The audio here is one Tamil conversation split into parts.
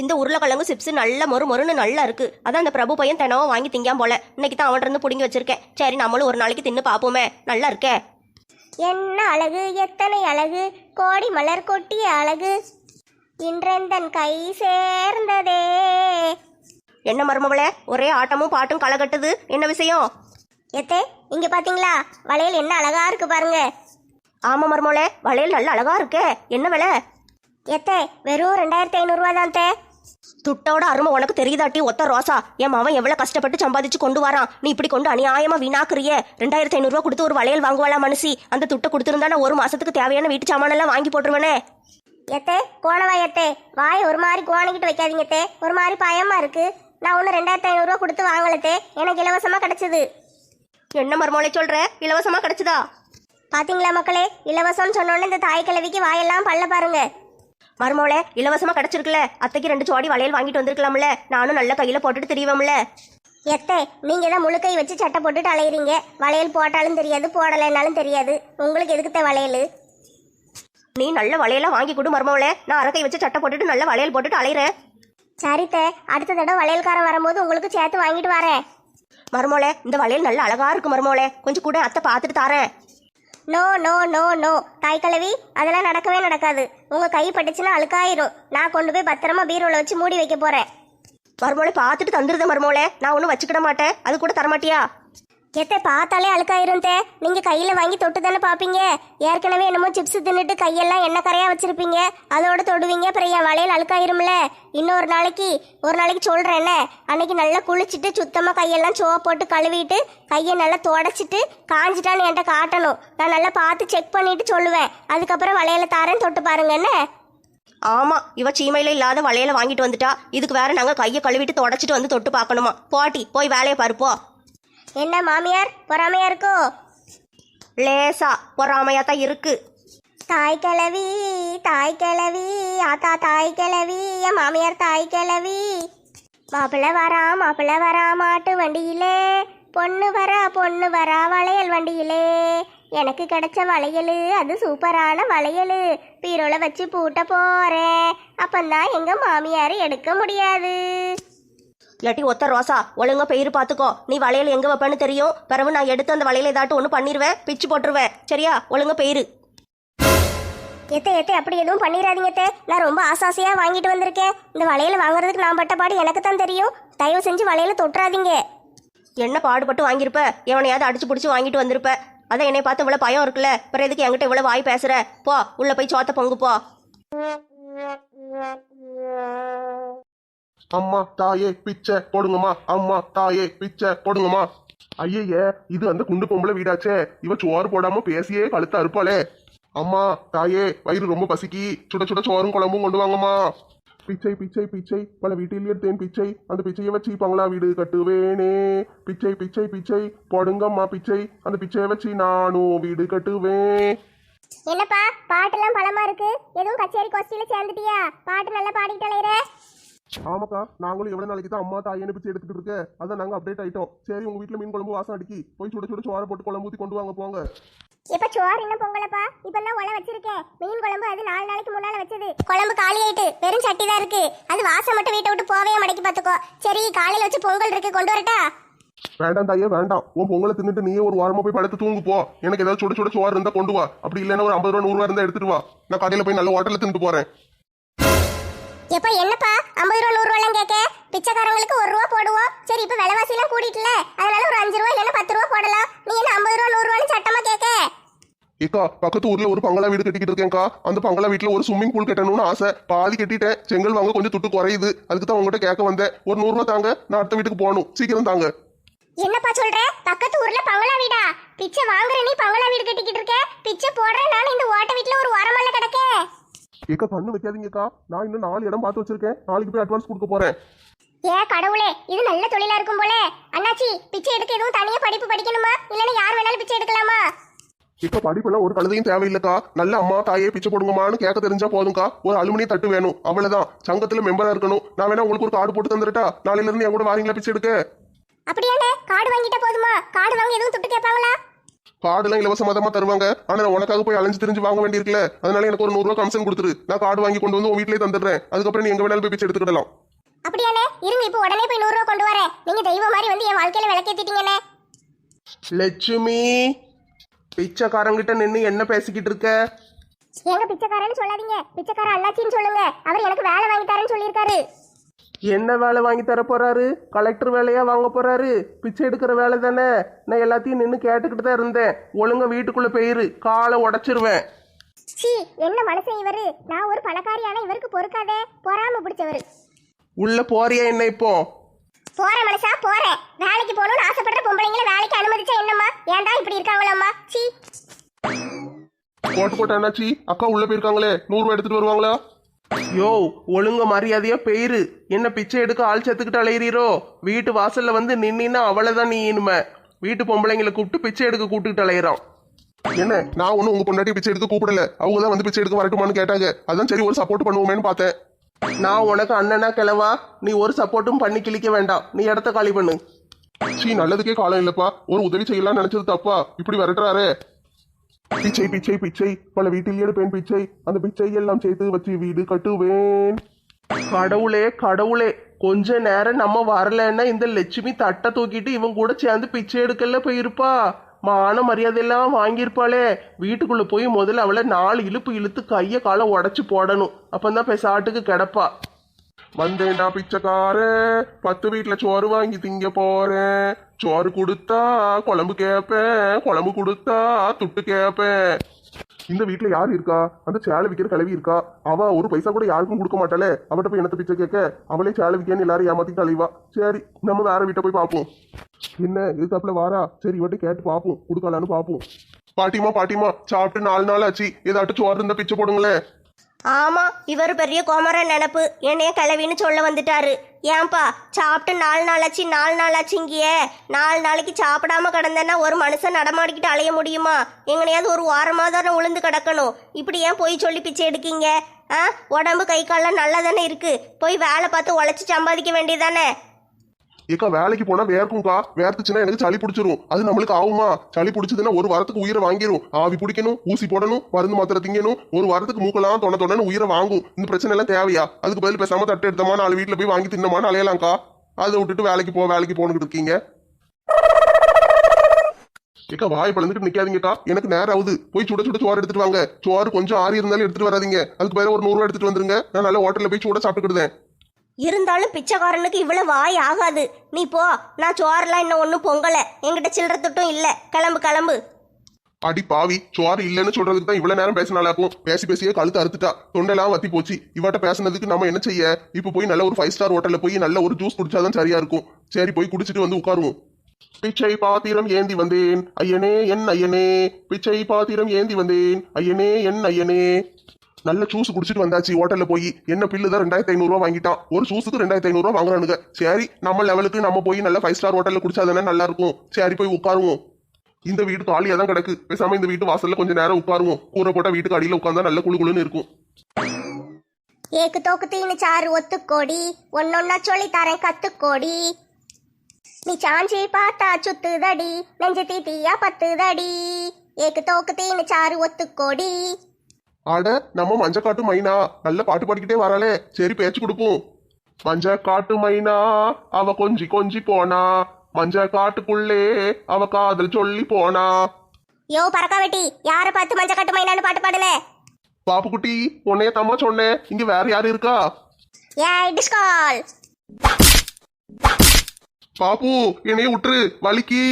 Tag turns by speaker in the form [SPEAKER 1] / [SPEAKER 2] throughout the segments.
[SPEAKER 1] இந்த உருளைக்கிழங்கு சிப்ஸ் நல்ல மொறு மொறுன்னு நல்லா இருக்கு. அதான் அந்த பிரபு பையன் தினமும் வாங்கி திங்காம போல. இன்னைக்கு தான் அவன்கிட்ட இருந்து பிடுங்கி வச்சிருக்கேன். சரி நம்மளும் ஒரு நாளைக்கு தின்னு பார்ப்போமே நல்லா இருக்கே?
[SPEAKER 2] என்ன அழகு? எத்தனை அழகு? கோடி மலர் கொட்டிய அழகு. இன்றெந்தன் கை சேர்ந்ததே.
[SPEAKER 1] என்ன மருமவளே? ஒரே ஆட்டமும் பாட்டும் களை கட்டுது. என்ன விஷயம்?
[SPEAKER 2] எத்தே இங்க பாத்தீங்களா? வளையல் என்ன அழகா இருக்கு பாருங்க.
[SPEAKER 1] ஆமா மருமவளே வளையல் நல்ல அழகா இருக்கே. என்ன விலை?
[SPEAKER 2] எத்தே வெறும் ரெண்டாயிரத்தி ஐநூறுரூவா தான் தே.
[SPEAKER 1] துட்டோட அருமை உனக்கு தெரியுதாட்டி ஒத்த ரோசா? என் மாவன் எவ்வளவு கஷ்டப்பட்டு சம்பாதிச்சு கொண்டு வரான். நீ இப்படி கொண்டு அநியாயமா வீணாக்குறியே? ரெண்டாயிரத்தி ஐநூறுரூவா கொடுத்து ஒரு வளையல் வாங்குவாளா மனுஷி? அந்த துட்டை கொடுத்துருந்தா நான் ஒரு மாசத்துக்கு தேவையான வீட்டு சாமானெல்லாம் வாங்கி போட்டுருவேனே.
[SPEAKER 2] எத்தே கோணவா எத்தே வாய் ஒரு மாதிரி கோணிக்கிட்டு வைக்காதீங்க தே. ஒரு மாதிரி பயமா இருக்கு. நான் ஒன்று ரெண்டாயிரத்தி ஐநூறுரூவா கொடுத்து வாங்கலத்தே எனக்கு இலவசமாக கிடைச்சது.
[SPEAKER 1] என்ன மருமவளை சொல்ற? இலவசமா கிடைச்சதா?
[SPEAKER 2] பாத்தீங்களா மக்களே இலவசம்னு சொன்னோன்னே இந்த தாய் கிழவிக்கு வாயெல்லாம் பல்ல பாருங்க.
[SPEAKER 1] மருமவளே இலவசமா கிடைச்சிருக்குல அத்தைக்கு ரெண்டு சோடி வளையல் வாங்கிட்டு வந்திருக்கலாம்ல. நானும் நல்ல கையில போட்டுட்டு தெரியவம்ல
[SPEAKER 2] எத்தே நீங்க தான் முழுக்கை வச்சு சட்டை போட்டுட்டு அலையிறீங்க. வளையல் போட்டாலும் தெரியாது போடலைன்னாலும் தெரியாது. உங்களுக்கு எதுக்குத்த வளையல்?
[SPEAKER 1] நீ நல்ல வளையலா வாங்கி கொடு மருமவளே. நான் அரக்கை வச்சு சட்டை போட்டுட்டு நல்ல வளையல் போட்டுட்டு அலையிறேன்.
[SPEAKER 2] சரித்தே அடுத்த தடவை வளையல்காரன் வரும்போது உங்களுக்கு சேர்த்து வாங்கிட்டு வரேன்.
[SPEAKER 1] மருமவளே இந்த வளையல் நல்ல அழகா இருக்கு மருமவளே. கொஞ்சம் கூட அத்தை பார்த்துட்டு தாரேன்.
[SPEAKER 2] No no no no. தாய் கலவி அதெல்லாம் நடக்கவே நடக்காது. உங்க கை பட்டுச்சுன்னா அழுக்காயிரும். நான் கொண்டு போய் பத்திரமா பீரோல வச்சு மூடி வைக்க போறேன்.
[SPEAKER 1] மருமோளை பார்த்துட்டு தந்துருது மருமோளை. நான் ஒன்றும் வச்சுக்கிட மாட்டேன். அது கூட தரமாட்டியா?
[SPEAKER 2] எத்தை பார்த்தாலே அழுக்காயிருந்தே. நீங்கள் நீங்க கையில வாங்கி தொட்டு தானே பாப்பீங்க ஏற்கனவே என்னமோ சிப்ஸ் தின்னுட்டு கையெல்லாம் எண்ணெய் கரையா வச்சிருப்பீங்க. அதோட தொடுவீங்க அப்புறம் என் வளையல் அழுக்காயிரும்ல. இன்னொரு நாளைக்கு ஒரு நாளைக்கு சொல்றேன் என்ன? அன்னைக்கு நல்லா குளிச்சுட்டு சுத்தமா கையெல்லாம் சோவா போட்டு கழுவிட்டு கையை நல்லா தொடச்சிட்டு காஞ்சிட்டான்னு என்கிட்ட காட்டணும். நான் நல்லா பார்த்து செக் பண்ணிட்டு சொல்லுவேன். அதுக்கப்புறம் வளையல தாரேன்னு தொட்டு பாருங்க என்ன?
[SPEAKER 1] ஆமா இவ சீமையில இல்லாத வளையல வாங்கிட்டு வந்துட்டா. இதுக்கு வேற நாங்க கையை கழுவிட்டு தொடச்சிட்டு வந்து தொட்டு பார்க்கணுமா? போட்டி போய் வேலையை பாருப்போ
[SPEAKER 2] என்ன மாமியார்? பொறாமையா இருக்கோ?
[SPEAKER 1] லேசா பொறாமையா தான் இருக்கு.
[SPEAKER 2] தாய் கிழவி தாய் கிழவி ஆத்தா தாய் கிழவி என் மாமியார் தாய் கிழவி. மாப்பிள்ளை வரா மாப்பிள்ளை வரா மாட்டு வண்டியிலே. பொண்ணு வரா பொண்ணு வரா வளையல் வண்டியிலே. எனக்கு கிடைச்ச வளையல் அது சூப்பரான வளையல். பீரோல வச்சு பூட்ட போறேன். அப்பந்தான் எங்க மாமியார் எடுக்க முடியாது.
[SPEAKER 1] இல்லாட்டி ஒத்த ரோசா ஒழுங்கா பெயிரு பார்த்துக்கோ நீ வளையல் எங்க வைப்பேன்னு தெரியும். பிறகு நான் எடுத்து அந்த வளையல ஏதாட்டும் ஒன்று பண்ணிடுவேன் பிச்சு போட்டுருவேன். சரியா? ஒழுங்கா பெயிரு
[SPEAKER 2] எத்தே எத்தே அப்படி எதுவும் பண்ணிடாதீங்க நான் ரொம்ப ஆசாசையா வாங்கிட்டு வந்திருக்கேன். இந்த வளையல வாங்குறதுக்கு நான் பட்ட பாடு எனக்கு தான் தெரியும். தயவு செஞ்சு வளையல தொட்டுறாதீங்க.
[SPEAKER 1] என்ன பாடுபட்டு வாங்கியிருப்ப? எவனையாவது அடிச்சு பிடிச்சி வாங்கிட்டு வந்திருப்ப? அதான் என்னை பார்த்து இவ்வளோ பயம் இருக்குல்ல. பிறகு எதுக்கு என்கிட்ட இவ்வளோ வாய் பேசுற? போ உள்ள போய் சோத்த பொங்கு போ.
[SPEAKER 3] அம்மா தாயே பிச்சை போடுங்கம்மா. அம்மா தாயே பிச்சை போடுங்கம்மா. ஐயையே இது அந்த குண்டு பொம்பளை வீடாச்சே. இவ சோறு போடாம பேசியே கழுத்த அறுப்பாளே. அம்மா தாயே வயிறு ரொம்ப பசிக்கி. சுட சுட சோறும் குழம்பும் கொண்டு வாங்கம்மா. பிச்சை பிச்சை பிச்சை. பல வீட்டில் எடுத்தேன் பிச்சை. அந்த பிச்சையை வச்சு பங்களா வீடு கட்டுவேனே. பிச்சை பிச்சை பிச்சை. போடுங்கம்மா பிச்சை. அந்த பிச்சையை வச்சு நானும் வீடு கட்டுவேன்.
[SPEAKER 2] என்னப்பா பாட்டெல்லாம் பலமா இருக்கு? எதுவும் கச்சேரி கோஷ்டியில சேர்ந்துட்டியா? பாட்டு நல்லா பாடிட்டு
[SPEAKER 3] ஆமாக்கா நாங்களும் எவ்வளவு நாளைக்கு தான் அம்மா தாயேன்னு பிச்சை எடுத்துட்டு இருக்க? அதான் நாங்க அப்டேட் ஆயிட்டோம். சரி உங்க வீட்ல மீன் குழம்பு வாசம் அடிக்கி. போய் சுட சுட சோற போட்டு குழம்பு ஊத்தி கொண்டு வாங்க போங்க.
[SPEAKER 2] இப்ப சோறு இன்னும் பொங்கலப்பா. இப்ப தான் உல வச்சிருக்கேன் மீன் குழம்பு அது நாலு நாளைக்கு முன்னால வச்சது. குழம்பு காலி ஆயிட்டு வெறும் சட்டி தான் இருக்கு. அது வாசம் மட்டும் வீட்டை விட்டு போவே மடக்கி பாத்துக்கோ. சரி காலையில வச்சு பொங்கல் இருக்கு. கொண்டு வரட்டா?
[SPEAKER 3] வேண்டாம் தாயே வேண்டாம். உன் பொங்கலை தின்னுட்டு நீயே ஒரு வாரமா போய் படுத்து தூங்கு போ. எனக்கு ஏதாவது சுட சுட சோறு இருந்தா கொண்டு வா. அப்படி இல்லைன்னா ஒரு ஐம்பது ரூபா நூறு ரூபா இருந்தா எடுத்துட்டு வா. நான் கடையில போய் நல்ல ஹோட்டல்ல தின்னுட்டு போறேன்.
[SPEAKER 2] எப்ப என்னப்பா? ஐம்பது ரூபா நூறு ரூபாலாம் கேட்க? பிச்சைக்காரங்களுக்கு ஒரு ரூபா போடுவோம். சரி இப்ப விலைவாசி எல்லாம் கூட்டிட்டுல அதனால ஒரு அஞ்சு ரூபா இல்லைன்னா பத்து ரூபா போடலாம். நீ என்ன ஐம்பது ரூபா நூறு ரூபான்னு சட்டமா கேட்க?
[SPEAKER 3] ஏக்கா பக்கத்து ஊர்ல ஒரு பங்களா வீடு கட்டிக்கிட்டு இருக்கேன்க்கா. அந்த பங்களா வீட்டுல ஒரு ஸ்விம்மிங் பூல் கட்டணும்னு ஆசை. பாதி கட்டிட்டேன். செங்கல் வாங்க கொஞ்சம் துட்டு குறையுது. அதுக்கு தான் உங்ககிட்ட கேட்க வந்தேன். ஒரு நூறு ரூபா தாங்க. நான் அடுத்த வீட்டுக்கு போகணும். சீக்கிரம் தாங்க.
[SPEAKER 2] என்னப்பா சொல்ற? பக்கத்து ஊர்ல பங்களா வீடா? பிச்சை வாங்குற நீ பங்களா வீடு கட்டிக்கிட்டு இருக்க? பிச்சை போடுற நான் இந்த ஓட்ட வீட்டுல ஒரு வாரமல்ல கிடக்க?
[SPEAKER 3] ஏக்கா கண்ணு வைக்காதீங்கக்கா. நான் இன்னும் நாலு இடம் பார்த்து வச்சிருக்கேன். நாளைக்கு போய் அட்வான்ஸ் கொடுக்க போறேன்.
[SPEAKER 2] ஏ கடவுளே இது நல்ல தொழிலா இருக்கும் போல. அண்ணாச்சி பிச்சை எடுக்க எதுவும் தனியா படிப்பு படிக்கணுமா? இல்லைன்னா யார் வேணாலும் பிச்சை எடுக்கலாமா?
[SPEAKER 3] இப்ப படிப்பெல்லாம் ஒரு கழுதையும் தேவையில்லைக்கா. நல்ல அம்மா தாயே பிச்சை போடுங்கம்மான்னு கேட்க தெரிஞ்சா போதும்க்கா. ஒரு அலுமினிய தட்டு வேணும். அவ்வளவுதான். சங்கத்துல மெம்பரா இருக்கணும். நான் வேணா உங்களுக்கு ஒரு கார்டு போட்டு தந்துட்டா நாளையில இருந்து என் கூட வாரீங்களா பிச்சை எடுக்க?
[SPEAKER 2] அப்படியாண்ணே கார்டு வாங்கிட்டா போதுமா? கார்டு வாங்க எதுவும் துட்டு கேட்பாங்களா?
[SPEAKER 3] கார்டுலாம் இலவசமா தான் தருவாங்க. ஆனா நான் உனக்காக போய் அலைஞ்சு திரிஞ்சு வாங்க வேண்டியிருக்குல்ல. அதனால எனக்கு ஒரு நூறுரூவா கமிஷன் கொடுத்துரு. நான் கார்டு வாங்கி கொண்டு வந்து உன் வீட்லயே தந்துடுறேன். அதுக்கப்புறம் நீ எங்க வேணாலும் போய் பிச்சை எடுத்துக்கிடலாம்.
[SPEAKER 2] அப்படியாண்ணே? இருங்க இப்போ உடனே போய் நூறுரூவா கொண்டு வரேன். நீங்க தெய்வம் மாதிரி வந்து என் வாழ்க்கையில விளக்கேத்திட்டீங்கண்ணே.
[SPEAKER 3] லட்சுமி பிச்சைக்காரங்கிட்ட நின்று என்ன பேசிக்கிட்டு இருக்க?
[SPEAKER 2] ஏங்க பிச்சைக்காரன்னு சொல்லாதீங்க. பிச்சைக்கார அண்ணாச்சின்னு சொல்லுங்க. அவர் எனக்கு வேலை வாங்கி தரேன்னு சொல்லியிருக்காரு.
[SPEAKER 3] என்ன வேலை வாங்கி தர போறாரு? கலெக்டர் வேலையா வாங்க போறாரு? பிச்சை எடுக்கிற வேலை தானே? நான் எல்லாத்தையும் நின்று கேட்டுக்கிட்டு தான் இருந்தேன். ஒழுங்கா வீட்டுக்குள்ள போயிரு. காலை உடைச்சிருவேன்.
[SPEAKER 2] சீ என்ன மனுஷன் இவரு? நான் ஒரு பணக்காரியான இவருக்கு பொறுக்காதே. பொறாம பிடிச்சவரு.
[SPEAKER 3] உள்ள போறியா என்ன இப்போ?
[SPEAKER 2] போறேன் மனுஷா போறேன் வேலைக்கு போகணும்னு ஆசைப்படுற பொம்பளைங்களை வேலைக்கு அனுமதிச்சா என்னம்மா? ஏன்டா இப்படி இருக்காங்களாம்மா? சீ
[SPEAKER 3] போட்டு போட்ட என்னாச்சி? அக்கா உள்ள போயிருக்காங்களே. நூறு ரூபாய் எடுத்துட்டு வருவாங்களா? யோ ஒழுங்க மரியாதையா பெயிரு. என்ன பிச்சை எடுக்க ஆள் செத்துக்கிட்டு அலையிறீரோ? வீட்டு வாசல்ல வந்து நின்னா அவ்வளவுதான் நீ இனிமே. வீட்டு பொம்பளைங்களை கூப்பிட்டு பிச்சை எடுக்க கூப்பிட்டுக்கிட்டு அலையிறான். என்ன? நான் ஒன்னும் உங்க பொண்டாட்டி பிச்சை எடுக்க கூப்பிடல. அவங்க தான் வந்து பிச்சை எடுக்க வரட்டுமான்னு கேட்டாங்க. அதான் சரி ஒரு சப்போர்ட் பண்ணுவோமேன்னு பார்த்தேன். நான் உனக்கு அண்ணனா கிளவா நீ ஒரு சப்போர்ட்டும் பண்ணி கிழிக்க வேண்டாம். நீ இடத்த காலி பண்ணு. சீ நல்லதுக்கே காலம் இல்லப்பா. ஒரு உதவி செய்யலாம் நினைச்சது தப்பா. இப்படி விரட்டுறாரே. பிச்சை பிச்சை பிச்சை. பல வீட்டில் எடுப்பேன் பிச்சை. அந்த பிச்சை எல்லாம் சேர்த்து வச்சு வீடு கட்டுவேன். கடவுளே கடவுளே. கொஞ்ச நேரம் நம்ம வரலன்னா இந்த லட்சுமி தட்டை தூக்கிட்டு இவன் கூட சேர்ந்து பிச்சை எடுக்கல போயிருப்பா. மான மரியாதையெல்லாம் வாங்கியிருப்பாளே. வீட்டுக்குள்ள போய் முதல்ல அவளை நாலு இழுப்பு இழுத்து கையை காலை உடைச்சு போடணும். அப்பந்தான் பெசாட்டுக்கு கிடப்பா. வந்தேன்டா பிச்சைக்கார. பத்து வீட்டுல சோறு வாங்கி திங்க போறேன். சோறு கொடுத்தா குழம்பு கேட்பேன் குழம்பு கொடுத்தா துட்டு கேட்பேன் இந்த வீட்டில் யார் இருக்கா? அந்த சேலை விற்கிற கழுவி இருக்கா? அவ ஒரு பைசா கூட யாருக்கும் கொடுக்க மாட்டாளே. அவட்ட போய் என்னத்தை பிச்சை கேட்க? அவளே சேலை விற்கன்னு எல்லாரும் ஏமாத்தி அழிவா சரி நம்ம வேற வீட்டை போய் பார்ப்போம் என்ன இதுக்காப்புல வாரா? சரி இவட்ட கேட்டு பார்ப்போம் கொடுக்கலான்னு பார்ப்போம் பாட்டிமா பாட்டிமா சாப்பிட்டு நாலு நாள் ஆச்சு. ஏதாட்டும் சோறு இருந்தா பிச்சை போடுங்களேன்.
[SPEAKER 1] ஆமா இவர் பெரிய கோமர நினப்பு. என்னைய கிளவின்னு சொல்ல வந்துட்டாரு. ஏன்பா சாப்பிட்டு நாலு நாளாச்சு நாலு நாளாச்சுங்கியே நாலு நாளைக்கு சாப்பிடாம கிடந்தேன்னா ஒரு மனுஷன் நடமாடிக்கிட்டு அலைய முடியுமா? எங்கனையாவது ஒரு வாரமாக தானே உளுந்து கிடக்கணும். இப்படி ஏன் போய் சொல்லி பிச்சை எடுக்கீங்க? ஆ? உடம்பு கை காலெல்லாம் நல்லா தானே இருக்கு. போய் வேலை பார்த்து உழைச்சி சம்பாதிக்க வேண்டியதானே?
[SPEAKER 3] ஏக்கா வேலைக்கு போனா வேர்க்கும்க்கா. வேர்த்துச்சுன்னா எனக்கு சளி பிடிச்சிரும். அது நம்மளுக்கு ஆகுமா சளி பிடிச்சதுன்னா ஒரு வாரத்துக்கு உயிரை வாங்கிரும். ஆவி பிடிக்கணும் ஊசி போடணும் மருந்து மாத்திரை திங்கணும். ஒரு வாரத்துக்கு மூக்கெல்லாம் தொண தொண்ணு உயிரை வாங்கும். இந்த பிரச்சனை எல்லாம் தேவையா? அதுக்கு பதில் பேசாம தட்டு எடுத்தமா நாலு வீட்டுல போய் வாங்கி தின்னமா அலையலாம்க்கா அதை விட்டுட்டு வேலைக்கு போ வேலைக்கு போனுட்டு இருக்கீங்க. ஏக்கா வாய் பழந்துட்டு நிக்காதீங்கக்கா. எனக்கு நேரம் ஆகுது. போய் சுட சுட சோறு எடுத்துட்டு வாங்க. சோறு கொஞ்சம் ஆறி இருந்தாலும் எடுத்துட்டு வராதீங்க. அதுக்கு பதிலாக ஒரு நூறுரூவா எடுத்துட்டு வந்துருங்க. நான் நல்ல ஹோட்டல்ல போய் சூட சாப்பிட்டுக்கிடுதேன்.
[SPEAKER 1] இருந்தாலும் பிச்சைக்காரனுக்கு இவ்வளவு வாய் ஆகாது. நீ போ நான் சோறெல்லாம் இன்னும் ஒன்றும் பொங்கலை. என்கிட்ட சில்லற துட்டும் இல்லை. கிளம்பு கிளம்பு.
[SPEAKER 3] அடி பாவி சோறு இல்லைன்னு சொல்றதுக்கு தான் இவ்வளவு நேரம் பேசினாலாக்கும் பேசி பேசியே கழுத்து அறுத்துட்டா. தொண்டெல்லாம் வத்தி போச்சு. இவட்ட பேசுனதுக்கு நம்ம என்ன செய்ய? இப்ப போய் நல்ல ஒரு ஃபைவ் ஸ்டார் ஹோட்டல்ல போய் நல்ல ஒரு ஜூஸ் குடிச்சாதான் சரியா இருக்கும். சரி போய் குடிச்சிட்டு வந்து உட்காருவோம். பிச்சை பாத்திரம் ஏந்தி வந்தேன். ஐயனே என் ஐயனே. பிச்சை பாத்திரம் ஏந்தி வந்தேன். ஐயனே என் ஐயனே. நல்ல ஜூஸ் குடிச்சிட்டு வந்தாச்சு ஹோட்டல்ல போய். என்ன பில்லு தான் ரெண்டாயிரத்தி ஐநூறுரூவா வாங்கிட்டான் ஒரு ஜூஸுக்கு ரெண்டாயிரத்தி ஐநூறுரூவா வாங்குறானுங்க. சரி நம்ம லெவலுக்கு நம்ம போய் நல்ல ஃபைவ் ஸ்டார் ஹோட்டல்ல குடிச்சாதானே நல்லா இருக்கும். சரி போய் உட்காருவோம். இந்த வீடு காலியா தான் கிடக்கு. பேசாம இந்த வீட்டு வாசல்ல கொஞ்ச நேரம் உட்காருவோம். கூரை போட்ட வீட்டுக்கு அடியில உட்கார்ந்தா நல்ல குழு குழுன்னு இருக்கும்.
[SPEAKER 2] ஏக்கு தோக்கு தீனு சாறு ஒத்துக்கோடி. ஒன்னொன்னா சொல்லி தரேன் கத்துக்கோடி. நீ சாஞ்சி பார்த்தா சுத்துதடி. நெஞ்சு தீயா பத்துதடி. ஏக்கு தோக்கு தீனு சாறு ஒத்துக்கோடி.
[SPEAKER 3] ஆட நம்ம மஞ்ச காட்டு மைனா. நல்ல பாட்டு பாடிக்கிட்டே வராளே. சரி பேச்சு கொடுப்போம். மஞ்ச காட்டு மைனா அவ கொஞ்சி கொஞ்சி போனா. மஞ்ச காட்டுக்குள்ளே அவ காதல் சொல்லி போனா.
[SPEAKER 2] யோ பறக்கா வெட்டி யார பார்த்து மஞ்ச கட்டு மைனான்னு பாட்டு பாடுன?
[SPEAKER 3] பாப்புக்குட்டி உன்னைய தம்மா சொன்னேன். இங்க வேற யாரு இருக்கா?
[SPEAKER 2] ஏய் டிஸ்கால்.
[SPEAKER 3] பாப்பு என்னைய விட்டுரு வலிக்கி.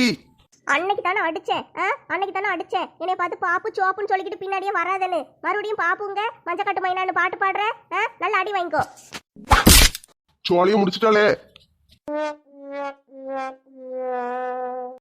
[SPEAKER 2] அன்னைக்கு தானே அடித்தேன் ஆ? அன்னைக்கு தானே அடித்தேன் என்னை பார்த்து பாப்பு சோப்புன்னு சொல்லிக்கிட்டு பின்னாடியே வராதன்னு. மறுபடியும் பாப்புங்க மஞ்சக்காட்டு மைனான்னு பாட்டு பாடுறேன் ஆ? நல்லா அடி வாங்கிக்கோ.
[SPEAKER 3] சோழியை முடிச்சிட்டாலே